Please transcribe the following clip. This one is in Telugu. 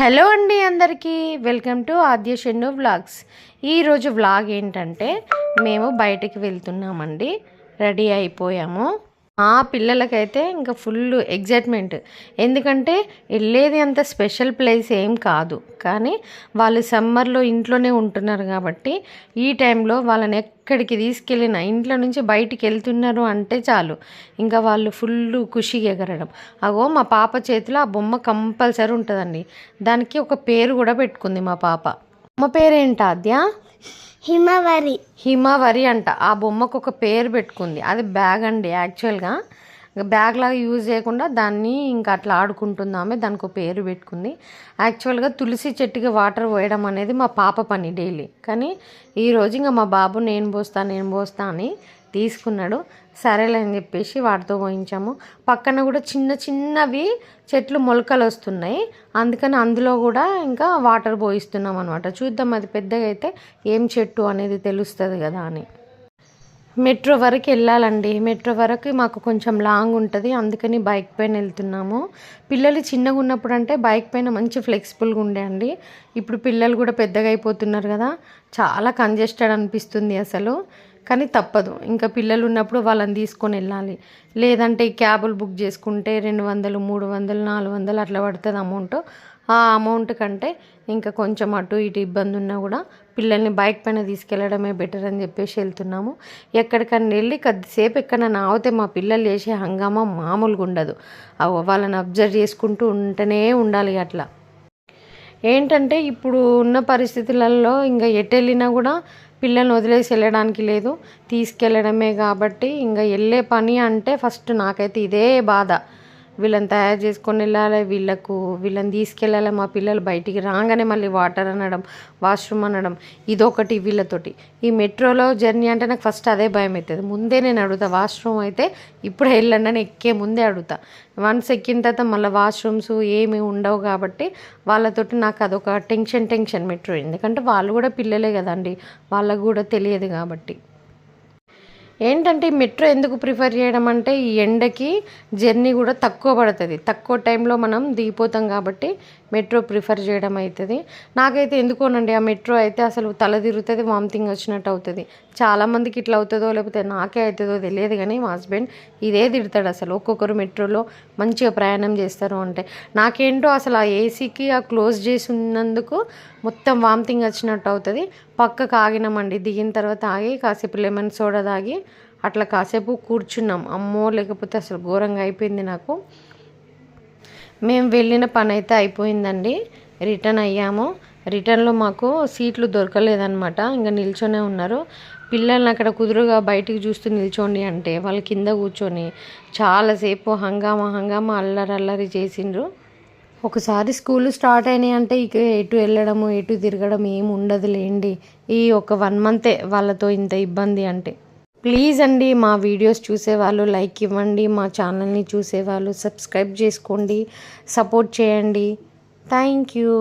హలో అండి అందరికీ. Welcome to Adya Shennu vlogs. ఈరోజు వ్లాగ్ ఏంటంటే మేము బయటికి వెళ్తున్నామండి. రెడీ అయిపోయాము. మా పిల్లలకైతే ఇంకా ఫుల్ ఎగ్జైట్మెంట్. ఎందుకంటే వెళ్ళేది అంత స్పెషల్ ప్లేస్ ఏం కాదు. కానీ వాళ్ళు సమ్మర్లో ఇంట్లోనే ఉంటున్నారు కాబట్టి ఈ టైంలో వాళ్ళని ఎక్కడికి తీసుకెళ్ళిన ఇంట్లో నుంచి బయటికి వెళ్తున్నారు అంటే చాలు. ఇంకా వాళ్ళు ఫుల్ ఖుషిగా ఎగరడం. అగో మా పాప చేతిలో ఆ బొమ్మ కంపల్సరీ ఉంటుందండి. దానికి ఒక పేరు కూడా పెట్టుకుంది మా పాప. అమ్మ పేరేంటి ఆద్య? హిమవరి. హిమవరి అంట. ఆ బొమ్మకు ఒక పేరు పెట్టుకుంది. అది బ్యాగ్ అండి యాక్చువల్గా బ్యాగ్ లాగా యూజ్ చేయకుండా దాన్ని ఇంకా అట్లా ఆడుకుంటుంది ఆమె దానికి ఒక పేరు పెట్టుకుంది. యాక్చువల్గా తులసి చెట్టుకి వాటర్ పోయడం అనేది మా పాప పని డైలీ కానీ ఈరోజు ఇంకా మా బాబు నేను పోస్తా నేను పోస్తా అని తీసుకున్నాడు. సరేలే అని చెప్పేసి వాటితో పోయించాము. పక్కన కూడా చిన్న చిన్నవి చెట్లు మొలకలు వస్తున్నాయి. అందుకని అందులో కూడా ఇంకా వాటర్ పోయిస్తున్నాం అనమాట చూద్దాం అది పెద్దగా అయితే ఏం చెట్టు అనేది తెలుస్తుంది కదా అని. మెట్రో వరకు వెళ్ళాలండి. మెట్రో వరకు మాకు కొంచెం లాంగ్ ఉంటుంది. అందుకని బైక్ పైన వెళ్తున్నాము. పిల్లలు చిన్నగా ఉన్నప్పుడు అంటే బైక్ పైన మంచి ఫ్లెక్సిబుల్గా ఉండే అండి. ఇప్పుడు పిల్లలు కూడా పెద్దగా అయిపోతున్నారు కదా. చాలా కంజెస్టెడ్ అనిపిస్తుంది అసలు. కానీ తప్పదు. ఇంకా పిల్లలు ఉన్నప్పుడు వాళ్ళని తీసుకొని వెళ్ళాలి. లేదంటే క్యాబులు బుక్ చేసుకుంటే రెండు వందలు మూడు వందలు నాలుగు వందలు అట్లా పడుతుంది అమౌంట్. ఆ అమౌంట్ కంటే ఇంకా కొంచెం అటు ఇటు ఇబ్బంది ఉన్నా కూడా పిల్లల్ని బైక్ పైన తీసుకెళ్ళడమే బెటర్ అని చెప్పేసి వెళ్తున్నాము. ఎక్కడికన్నా వెళ్ళి కొద్దిసేపు ఎక్కడన్నా ఆగితే మా పిల్లలు చేసే హంగామా మామూలుగా ఉండదు. అవ్వ వాళ్ళని అబ్జర్వ్ చేసుకుంటూ ఉంటూనే ఉండాలి అట్లా. ఏంటంటే ఇప్పుడు ఉన్న పరిస్థితులలో ఇంకా ఎటు వెళ్ళినా కూడా పిల్లల్ని వదిలేసి వెళ్ళడానికి లేదు. తీసుకెళ్ళడమే కాబట్టి ఇంకా వెళ్ళే పని అంటే ఫస్ట్ నాకైతే ఇదే బాధ. వీళ్ళని తయారు చేసుకొని వెళ్ళాలి వీళ్ళకు వీళ్ళని తీసుకెళ్ళాలి మా పిల్లలు బయటికి రాగానే మళ్ళీ వాటర్ అనడం వాష్రూమ్ అనడం ఇదొకటి వీళ్ళతోటి. ఈ మెట్రోలో జర్నీ అంటే నాకు ఫస్ట్ అదే భయం అవుతుంది ముందే నేను అడుగుతా వాష్రూమ్ అయితే ఇప్పుడు వెళ్ళండి అని ఎక్కే ముందే అడుగుతా. వన్స్ ఎక్కిన తర్వాత మళ్ళీ వాష్రూమ్స్ ఏమి ఉండవు కాబట్టి వాళ్ళతోటి నాకు అదొక టెన్షన్ టెన్షన్ మెట్రో. ఎందుకంటే వాళ్ళు కూడా పిల్లలే కదండి వాళ్ళకు కూడా తెలియదు కాబట్టి. ఏంటంటే మెట్రో ఎందుకు ప్రిఫర్ చేయడం అంటే ఈ ఎండకి జర్నీ కూడా తక్కువ పడుతుంది. తక్కువ టైంలో మనం దిగిపోతాం కాబట్టి మెట్రో ప్రిఫర్ చేయడం అవుతుంది నాకైతే ఎందుకోనండి ఆ మెట్రో అయితే అసలు తల తిరుగుతుంది వామిటింగ్ వచ్చినట్టు అవుతుంది. చాలామందికి ఇట్లా అవుతుందో లేకపోతే నాకే అవుతుందో తెలియదు కానీ మా హస్బెండ్ ఇదే తిడతాడు అసలు. ఒక్కొక్కరు మెట్రోలో మంచిగా ప్రయాణం చేస్తారు అంటే. నాకేంటో అసలు ఆ ఏసీకి ఆ క్లోజ్ చేసి ఉన్నందుకు మొత్తం వామిటింగ్ వచ్చినట్టు అవుతుంది. పక్కకు ఆగినామండి దిగిన తర్వాత ఆగి కాసేపు లెమన్ సోడా తాగి అట్లా కాసేపు కూర్చున్నాం. అమ్మో లేకపోతే అసలు ఘోరంగా అయిపోయింది నాకు. మేము వెళ్ళిన పని అయితే అయిపోయిందండి. రిటర్న్ అయ్యాము. రిటర్న్లో మాకు సీట్లు దొరకలేదన్నమాట. ఇంకా నిల్చొనే ఉన్నారు. పిల్లల్ని అక్కడ కుదురుగా బయటికి చూస్తూ నిల్చోండి అంటే వాళ్ళు కింద కూర్చొని చాలాసేపు హంగామా హంగామా అల్లరి అల్లరి చేసిండ్రు. ఒకసారి స్కూల్ స్టార్ట్ అయినాయి అంటే ఇక ఎటు వెళ్ళడము ఎటు తిరగడం ఏమి ఉండదులేండి. ఈ ఒక వన్ మంతే వాళ్ళతో ఇంత ఇబ్బంది అంటే. ప్లీజ్ అండి మా వీడియోస్ చూసేవాళ్ళు లైక్ ఇవ్వండి మా ఛానల్ని చూసేవాళ్ళు సబ్స్క్రైబ్ చేసుకోండి సపోర్ట్ చేయండి. Thank you